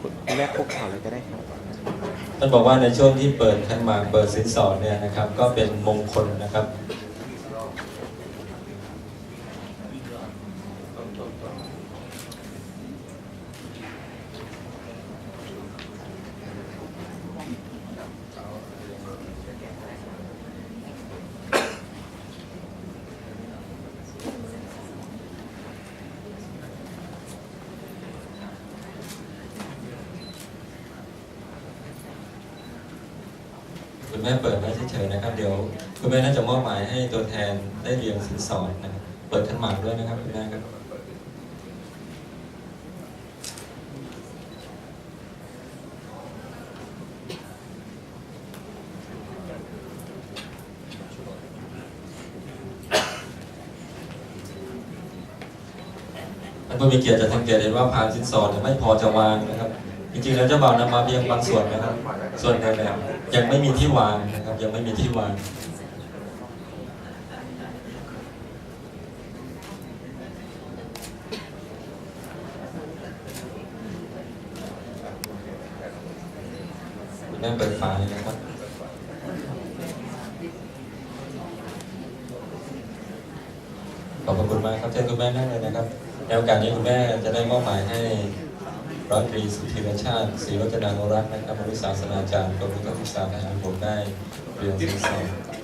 คุณแม่คุกข่าวเลยก็ได้ครับท่านบอกว่าในช่วงที่เปิดขันหมากเปิดสินสอดเนี่ยนะครับ ก็เป็นมงคลนะครับ คุณแม่เปิดไว้เฉยๆนะครับ เดี๋ยวคุณแม่น่าจะมอบหมายให้ตัวแทนได้เรียงสินสอดนะครับเปิดขันหมากด้วยนะครับคุณแม่ครับท่านผู้มีเกียรติจะสังเกตเห็นว่าพานสินสอดเนี่ยไม่พอจะวางนะครับ จริงๆแล้วเจ้าบ่าวนำมาเพียงบางส่วนนะครับ ส่วนใหญ่เนี่ยยังไม่มีที่วางนะครับ ยังไม่มีที่วางคุณแม่เปิดฝาเลยนะครับขอบพระคุณมากครับเชิญคุณแม่นั่งเลยนะครับในโอกาสนี้คุณแม่จะได้มอบหมายให้ ร้อยตรีสุธีรชาติศรีวัฒนานุรักษ์นะครับบริศาสนาจารย์กรมวิทยาศาสตร์ทหารบกได้เรียนสินสอด